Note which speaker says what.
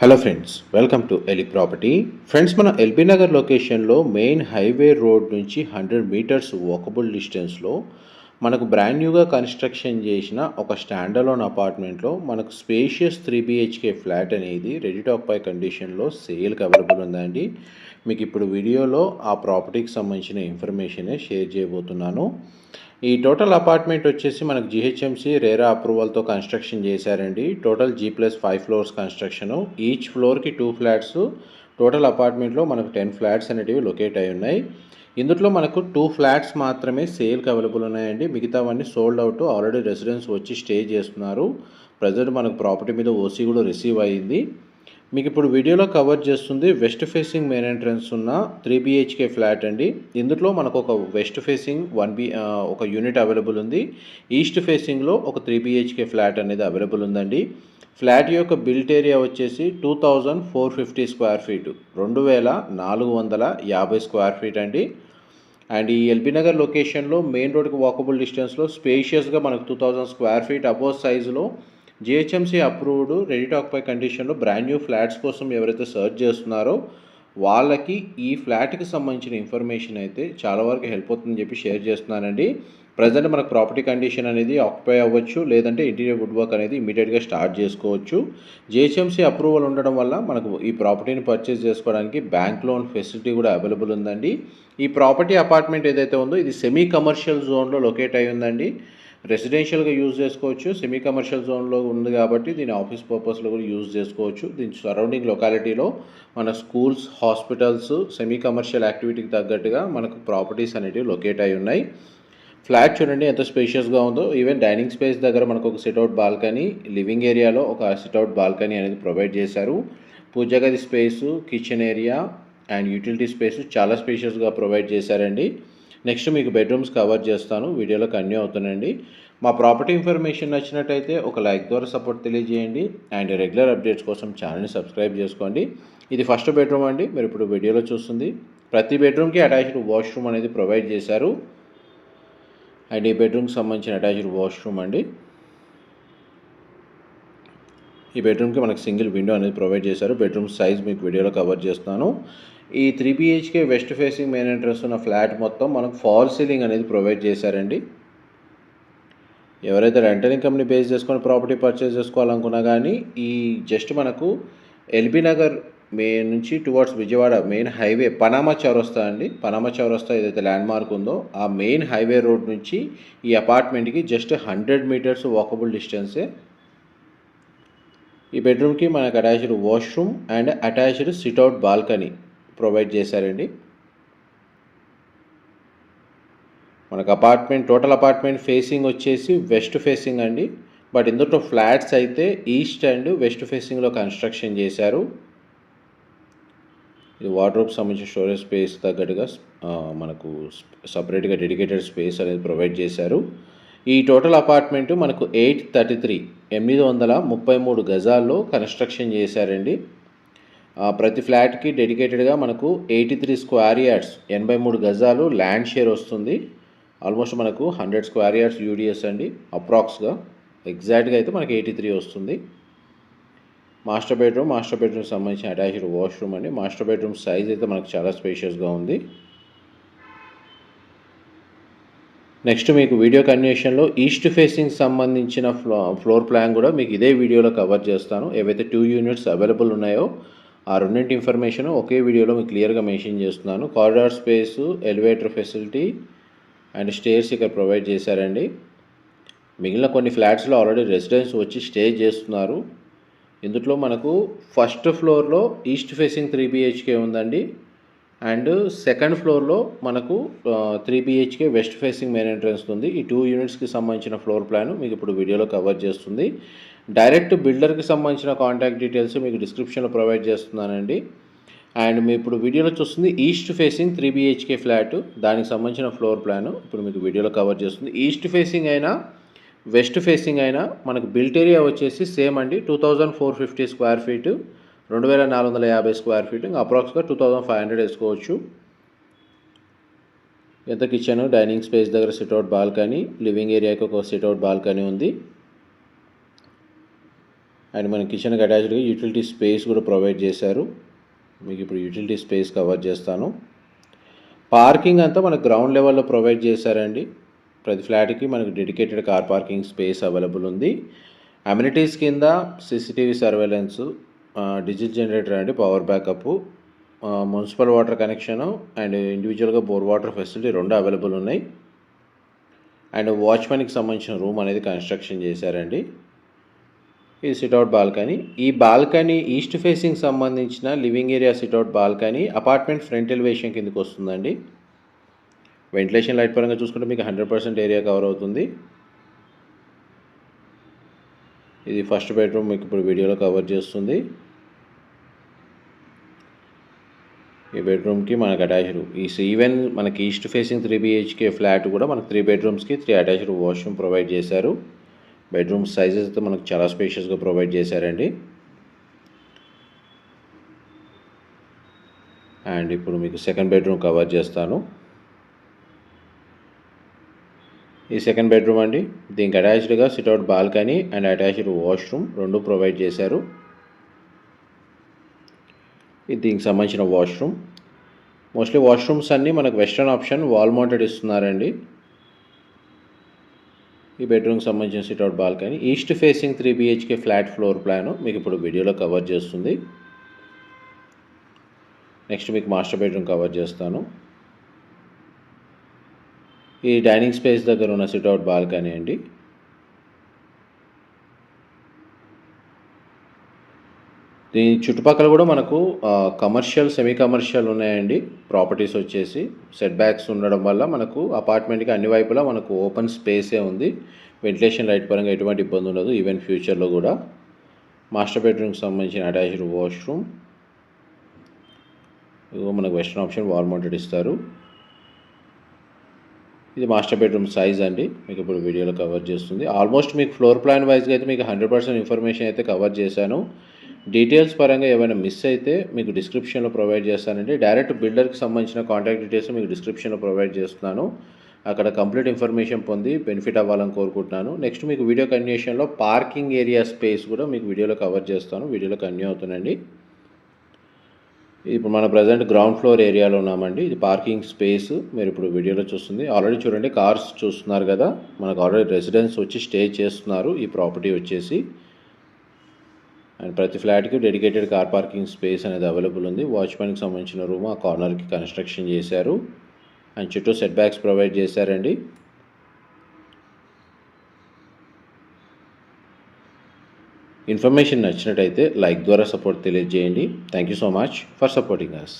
Speaker 1: Hello friends welcome to Eli property friends మన LB Nagar లొకేషన్లో main highway road నుంచి hundred metres walkable డిస్టెన్స్లో మనకు బ్రాండ్ న్యూగా కన్స్ట్రక్షన్ చేసిన ఒక స్టాండలోన్ అపార్ట్మెంట్లో మనకు స్పేషియస్ త్రీ బిహెచ్కే ఫ్లాట్ అనేది రెడీ టాప్ పై కండిషన్లో సేల్కి అవైలబుల్ ఉందండి మీకు ఇప్పుడు వీడియోలో ఆ ప్రాపర్టీకి సంబంధించిన ఇన్ఫర్మేషనే షేర్ చేయబోతున్నాను. ఈ టోటల్ అపార్ట్మెంట్ వచ్చేసి మనకు జిహెచ్ఎంసీ రేరా అప్రూవల్తో కన్స్ట్రక్షన్ చేశారండి. Total G plus five floors construction each ఫ్లోర్కి టూ ఫ్లాట్స్ టోటల్ అపార్ట్మెంట్లో మనకు టెన్ ఫ్లాట్స్ అనేటివి లొకేట్ అయి ఉన్నాయి. ఇందులో మనకు టూ ఫ్లాట్స్ మాత్రమే సేల్కి అవైలబుల్ ఉన్నాయండి. మిగతావన్నీ సోల్డ్ అవుట్ ఆల్రెడీ రెసిడెన్స్ వచ్చి స్టే చేస్తున్నారు. ప్రజెంట్ మనకు ప్రాపర్టీ మీద ఓసీ కూడా రిసీవ్ అయ్యింది మీకు ఇప్పుడు వీడియోలో కవర్ చేస్తుంది వెస్ట్ ఫేసింగ్ మెయిన్ ఎంట్రన్స్ ఉన్న త్రీ బిహెచ్కే ఫ్లాట్ అండి. ఇందులో మనకు ఒక వెస్ట్ ఫేసింగ్ వన్ బి ఒక యూనిట్ అవైలబుల్ ఉంది. ఈస్ట్ ఫేసింగ్లో ఒక త్రీ బిహెచ్కే ఫ్లాట్ అనేది అవైలబుల్ ఉందండి. ఫ్లాట్ యొక్క బిల్ట్ ఏరియా వచ్చేసి two thousand four fifty square feet రెండు వేల నాలుగు వందల యాభై స్క్వేర్ ఫీట్ అండి. అండ్ ఈ ఎల్బీ నగర్ లొకేషన్లో మెయిన్ రోడ్కి వాకబుల్ డిస్టెన్స్లో స్పేషియస్గా మనకు two thousand square feet above సైజులో జిహెచ్ఎంసీ అప్రూవ్డ్ రెడీ టాక్పై కండిషన్లో బ్రాండ్ న్యూ ఫ్లాట్స్ కోసం ఎవరైతే సర్చ్ చేస్తున్నారో వాళ్ళకి ఈ ఫ్లాట్కి సంబంధించిన ఇన్ఫర్మేషన్ అయితే చాలా వరకు హెల్ప్ అవుతుందని చెప్పి షేర్ చేస్తున్నానండి. ప్రజెంట్ మనకు ప్రాపర్టీ కండిషన్ అనేది ఆక్యుపై అవ్వచ్చు లేదంటే ఇంటీరియర్ వుడ్ వర్క్ అనేది ఇమీడియట్గా స్టార్ట్ చేసుకోవచ్చు. జిహెచ్ఎంసీ అప్రూవల్ ఉండడం వల్ల మనకు ఈ ప్రాపర్టీని పర్చేస్ చేసుకోవడానికి బ్యాంక్ లోన్ ఫెసిలిటీ కూడా అవైలబుల్ ఉందండి. ఈ ప్రాపర్టీ అపార్ట్మెంట్ ఏదైతే ఉందో ఇది సెమీ కమర్షియల్ జోన్లో లొకేట్ అయి ఉందండి రెసిడెన్షియల్గా యూజ్ చేసుకోవచ్చు సెమీ కమర్షియల్ జోన్లో ఉంది కాబట్టి దీని ఆఫీస్ పర్పస్లో కూడా యూజ్ చేసుకోవచ్చు. దీని సరౌండింగ్ లొకాలిటీలో మన స్కూల్స్ హాస్పిటల్స్ సెమీ కమర్షియల్ యాక్టివిటీకి తగ్గట్టుగా మనకు ప్రాపర్టీస్ అనేటివి లొకేట్ అయి ఉన్నాయి. ఫ్లాట్ చూడండి ఎంత స్పేషియస్గా ఉందో. ఈవెన్ డైనింగ్ స్పేస్ దగ్గర మనకు ఒక సిట్అవుట్ బాల్కనీ లివింగ్ ఏరియాలో ఒక సిట్అవుట్ బాల్కనీ అనేది ప్రొవైడ్ చేశారు. పూజ గది space kitchen area and utility space చాలా స్పేషియస్గా ప్రొవైడ్ చేశారండి. నెక్స్ట్ మీకు బెడ్రూమ్స్ కవర్ చేస్తాను. వీడియోలో కన్యూ అవుతానండి. మా ప్రాపర్టీ ఇన్ఫర్మేషన్ నచ్చినట్టయితే ఒక లైక్ ద్వారా సపోర్ట్ తెలియజేయండి. అండ్ రెగ్యులర్ అప్డేట్స్ కోసం ఛానల్ని సబ్స్క్రైబ్ చేసుకోండి. ఇది ఫస్ట్ బెడ్రూమ్ అండి. మీరు ఇప్పుడు వీడియోలో చూస్తుంది. ప్రతి బెడ్రూమ్కి అటాచ్డ్ వాష్రూమ్ అనేది ప్రొవైడ్ చేశారు. అండ్ ఈ బెడ్రూమ్కి సంబంధించిన అటాచ్డ్ వాష్రూమ్ అండి. ఈ బెడ్రూమ్కి మనకు సింగిల్ విండో అనేది ప్రొవైడ్ చేశారు. బెడ్రూమ్ సైజ్ మీకు వీడియోలో కవర్ చేస్తాను. ఈ three BHK west facing main entrance ఉన్న ఫ్లాట్ మొత్తం మనకు ఫాల్ సీలింగ్ అనేది ప్రొవైడ్ చేశారండి. ఎవరైతే రెంటల్ ఇన్కమ్ని బేస్ చేసుకొని ప్రాపర్టీ పర్చేస్ చేసుకోవాలనుకున్నా కానీ ఈ జస్ట్ మనకు ఎల్బీ నగర్ మే నుంచి towards Vijayawada main highway Panama Chaurasta అండి. పనామా చౌరస్తా ఏదైతే ల్యాండ్ మార్క్ ఉందో ఆ మెయిన్ హైవే రోడ్ నుంచి ఈ అపార్ట్మెంట్కి జస్ట్ హండ్రెడ్ మీటర్స్ వాకబుల్ డిస్టెన్సే. ఈ బెడ్రూమ్కి మనకు attached washroom and attached sit out balcony. Provide చేశారండి. మనకు అపార్ట్మెంట్ టోటల్ అపార్ట్మెంట్ ఫేసింగ్ వచ్చేసి వెస్ట్ ఫేసింగ్ అండి. బట్ ఇందులో ఫ్లాట్స్ అయితే ఈస్ట్ అండ్ వెస్ట్ ఫేసింగ్లో కన్స్ట్రక్షన్ చేశారు. ఇది వార్డ్రోబ్ సంబంధించిన స్టోరేజ్ స్పేస్ తగ్గట్టుగా మనకు సపరేట్గా డెడికేటెడ్ స్పేస్ అనేది ప్రొవైడ్ చేశారు. ఈ టోటల్ అపార్ట్మెంట్ మనకు ఎయిట్ థర్టీ త్రీ ఎనిమిది వందల ముప్పై మూడు గజాల్లో కన్స్ట్రక్షన్ చేశారండి. ప్రతి ఫ్లాట్కి డెడికేటెడ్గా మనకు ఎయిటీ త్రీ స్క్వేర్ యార్డ్స్ ఎనభై మూడు గజాలు ల్యాండ్ షేర్ వస్తుంది. ఆల్మోస్ట్ మనకు హండ్రెడ్ స్క్వేర్ యార్డ్స్ యూడిఎస్ అండి అప్రాక్స్గా. ఎగ్జాక్ట్గా అయితే మనకి ఎయిటీ త్రీ వస్తుంది. మాస్టర్ బెడ్రూమ్ మాస్టర్ బెడ్రూమ్ సంబంధించిన అటాచ్డ్ వాష్రూమ్ అండి. మాస్టర్ బెడ్రూమ్ సైజ్ అయితే మనకు చాలా స్పేషియస్గా ఉంది. నెక్స్ట్ మీకు వీడియో కన్వేషన్లో ఈస్ట్ ఫేసింగ్ సంబంధించిన ఫ్లో ఫ్లోర్ ప్లాన్ కూడా మీకు ఇదే వీడియోలో కవర్ చేస్తాను. ఏవైతే టూ యూనిట్స్ అవైలబుల్ ఉన్నాయో ఆ రెండింటి ఇన్ఫర్మేషన్ ఒకే వీడియోలో మీకు క్లియర్గా మెన్షన్ చేస్తున్నాను. Corridor space elevator facility and stairs ఇక్కడ ప్రొవైడ్ చేశారండి. మిగిలిన కొన్ని ఫ్లాట్స్లో ఆల్రెడీ రెసిడెన్స్ వచ్చి స్టే చేస్తున్నారు. ఇందులో మనకు ఫస్ట్ ఫ్లోర్లో ఈస్ట్ ఫేసింగ్ త్రీ బిహెచ్కే ఉందండి. అండ్ సెకండ్ ఫ్లోర్లో మనకు three BHK west facing main entrance ఉంది. ఈ టూ యూనిట్స్కి సంబంధించిన ఫ్లోర్ ప్లాన్ మీకు ఇప్పుడు వీడియోలో కవర్ చేస్తుంది. డైరెక్ట్ బిల్డర్కి సంబంధించిన కాంటాక్ట్ డీటెయిల్స్ మీకు డిస్క్రిప్షన్లో ప్రొవైడ్ చేస్తున్నానండి. అండ్ మీ ఇప్పుడు వీడియోలో చూస్తుంది east facing three BHK flat దానికి సంబంధించిన ఫ్లోర్ ప్లాన్ ఇప్పుడు మీకు వీడియోలో కవర్ చేస్తుంది. ఈస్ట్ ఫేసింగ్ అయినా వెస్ట్ ఫేసింగ్ అయినా మనకు బిల్ట్ ఏరియా వచ్చేసి సేమ్ అండి two thousand four fifty square feet రెండు వేల నాలుగు వందల యాభై స్క్వేర్ ఫీట్ ఇంకా అప్రాక్స్గా టూ థౌజండ్ ఫైవ్ హండ్రెడ్ వేసుకోవచ్చు. ఎంత కిచెన్ డైనింగ్ స్పేస్ దగ్గర సిట్అవుట్ బాల్కనీ లివింగ్ ఏరియాకి ఒక సిట్అవుట్ బాల్కనీ ఉంది. అండ్ మన కిచెన్కి అటాచ్డ్గా యూటిలిటీ స్పేస్ కూడా ప్రొవైడ్ చేశారు. మీకు ఇప్పుడు యూటిలిటీ స్పేస్ కవర్ చేస్తాను. పార్కింగ్ అంతా మనకు గ్రౌండ్ లెవెల్లో ప్రొవైడ్ చేశారండి. ప్రతి ఫ్లాట్కి మనకు dedicated car parking space available ఉంది. అమ్యూనిటీస్ కింద సీసీటీవీ సర్వేలెన్స్ డిజిట్ జనరేటర్ అండి power backup municipal water connection and ఇండివిజువల్గా బోర్ వాటర్ ఫెసిలిటీ రెండు అవైలబుల్ ఉన్నాయి. అండ్ వాచ్మెన్కి సంబంధించిన రూమ్ అనేది కన్స్ట్రక్షన్ చేశారండి. ఇది సిట్అవుట్ బాల్కనీ. ఈ బాల్కనీ ఈస్ట్ ఫేసింగ్ సంబంధించిన living area sit out balcony apartment front elevation కిందకి వస్తుందండి. వెంటిలేషన్ లైట్ పరంగా చూసుకుంటే మీకు హండ్రెడ్ పర్సెంట్ ఏరియా కవర్ అవుతుంది. ఇది ఫస్ట్ బెడ్రూమ్ మీకు ఇప్పుడు వీడియోలో కవర్ చేస్తుంది. ఈ బెడ్రూమ్కి మనకు అటాచ్డ్ ఈ ఈవెన్ మనకి east facing three BHK flat కూడా మనకు త్రీ బెడ్రూమ్స్కి త్రీ అటాచ్డ్ వాష్రూమ్ ప్రొవైడ్ చేశారు. బెడ్రూమ్ సైజెస్ అయితే మనకు చాలా స్పేషియస్గా ప్రొవైడ్ చేశారండి. అండ్ ఇప్పుడు మీకు సెకండ్ బెడ్రూమ్ కవర్ చేస్తాను. ఈ సెకండ్ బెడ్రూమ్ అండి. దీనికి అటాచ్డ్గా sit out balcony and attached washroom రెండు ప్రొవైడ్ చేశారు. ఇది దీనికి సంబంధించిన వాష్రూమ్ మోస్ట్లీ వాష్రూమ్స్ అన్నీ మనకు వెస్ట్రన్ ఆప్షన్ వాల్ మౌంటెడ్ ఇస్తున్నారండి. ఈ బెడ్రూమ్కి సంబంధించిన sit out balcony east facing three BHK flat floor plan మీకు ఇప్పుడు వీడియోలో కవర్ చేస్తుంది. నెక్స్ట్ మీకు మాస్టర్ బెడ్రూమ్ కవర్ చేస్తాను. ఈ డైనింగ్ స్పేస్ దగ్గర ఉన్న సిట్అవుట్ బాల్కనీ అండి. దీని చుట్టుపక్కల కూడా మనకు కమర్షియల్ సెమీ కమర్షియల్ ఉన్నాయండి. ప్రాపర్టీస్ వచ్చేసి సెట్ బ్యాక్స్ ఉండడం వల్ల మనకు అపార్ట్మెంట్కి అన్ని వైపులా మనకు ఓపెన్ స్పేసే ఉంది. వెంటిలేషన్ లైట్ పరంగా ఎటువంటి ఇబ్బంది ఉండదు. ఈవెన్ ఫ్యూచర్లో కూడా. మాస్టర్ బెడ్రూమ్కి సంబంధించిన అటాచ్డ్ వాష్రూమ్ ఇదిగో మనకు వెస్ట్రన్ ఆప్షన్ వాల్ మౌంటెడ్ ఇస్తారు. ఇది మాస్టర్ బెడ్రూమ్ సైజ్ అండి. మీకు ఇప్పుడు వీడియోలో కవర్ చేస్తుంది. ఆల్మోస్ట్ మీకు ఫ్లోర్ ప్లాన్ వైజ్గా అయితే మీకు హండ్రెడ్ పర్సెంట్ ఇన్ఫర్మేషన్ అయితే కవర్ చేశాను. డీటెయిల్స్ పరంగా ఏమైనా మిస్ అయితే మీకు డిస్క్రిప్షన్లో ప్రొవైడ్ చేస్తానండి. డైరెక్ట్ బిల్డర్కి సంబంధించిన కాంటాక్ట్ డీటెయిల్స్ మీకు డిస్క్రిప్షన్లో ప్రొవైడ్ చేస్తున్నాను. అక్కడ కంప్లీట్ ఇన్ఫర్మేషన్ పొంది బెనిఫిట్ అవ్వాలని కోరుకుంటున్నాను. నెక్స్ట్ మీకు వీడియో కన్యూషన్లో పార్కింగ్ ఏరియా స్పేస్ కూడా మీకు వీడియోలో కవర్ చేస్తాను. వీడియోలో కన్యూ అవుతుందండి. ఇప్పుడు మన ప్రజెంట్ గ్రౌండ్ ఫ్లోర్ ఏరియాలో ఉన్నామండి. ఇది పార్కింగ్ స్పేస్ మీరు ఇప్పుడు వీడియోలో చూస్తుంది. ఆల్రెడీ చూడండి కార్స్ చూస్తున్నారు కదా. మనకు ఆల్రెడీ రెసిడెన్స్ వచ్చి స్టే చేస్తున్నారు. ఈ ప్రాపర్టీ వచ్చేసి. అండ్ ప్రతి ఫ్లాట్కి డెడికేటెడ్ కార్ పార్కింగ్ స్పేస్ అనేది అవైలబుల్ ఉంది. వాచ్మెన్కి సంబంధించిన రూమ్ ఆ కార్నర్కి కన్స్ట్రక్షన్ చేశారు. అండ్ చుట్టూ సెట్ బ్యాక్స్ ప్రొవైడ్ చేశారండి. ఇన్ఫర్మేషన్ నచ్చినట్టయితే లైక్ ద్వారా సపోర్ట్ తెలియజేయండి. Thank you so much for supporting us